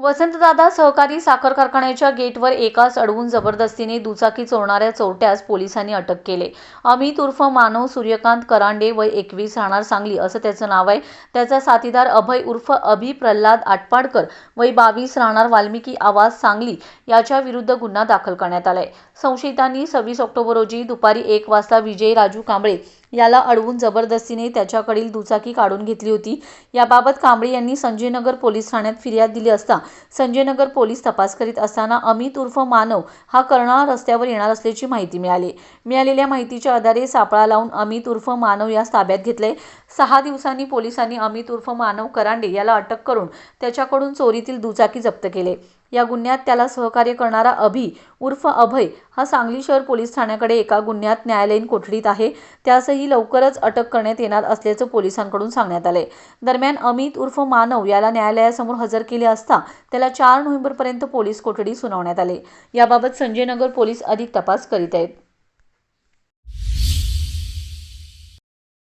वसंतदादा सहकारी साखर कारखान्याच्या गेटवर एकास अडवून जबरदस्तीने दुचाकी चोरणाऱ्या चोरट्यास पोलिसांनी अटक केले. अमित उर्फ मानव सूर्यकांत करांडे वय एकवीस राहणार सांगली असं त्याचं नाव आहे. त्याचा साथीदार अभय उर्फ अभि प्रल्हाद आटपाडकर वय बावीस राहणार वाल्मिकी आवाज सांगली याच्या विरुद्ध गुन्हा दाखल करण्यात आलाय. संशयितांनी सव्वीस ऑक्टोबर रोजी दुपारी एक वाजता विजय राजू कांबळे याला अडवून जबरदस्तीने त्याच्याकडील दुचाकी काढून घेतली होती. याबाबत कांबळे यांनी संजयनगर पोलीस ठाण्यात फिर्याद दिली असता संजयनगर पोलीस तपास करीत असताना अमित उर्फ मानव हा कर्नाळा रस्त्यावर येणार असल्याची माहिती मिळाली. मिळालेल्या माहितीच्या आधारे सापळा लावून अमित उर्फ मानव यास ताब्यात घेतले सहा दिवसांनी पोलिसांनी अमित उर्फ मानव करांडे याला अटक करून त्याच्याकडून चोरीतील दुचाकी जप्त केले. या गुन्ह्यात त्याला सहकार्य करणारा अभि उर्फ अभय हा सांगली शहर पोलीस ठाण्याकडे एका गुन्ह्यात न्यायालयीन कोठडीत आहे. त्यासही लवकरच अटक करण्यात येणार असल्याचं पोलिसांकडून सांगण्यात आले दरम्यान अमित उर्फ मानव याला न्यायालयासमोर हजर केले असता त्याला चार नोव्हेंबरपर्यंत पोलीस कोठडी सुनावण्यात आले. याबाबत संजयनगर पोलीस अधिक तपास करीत आहेत.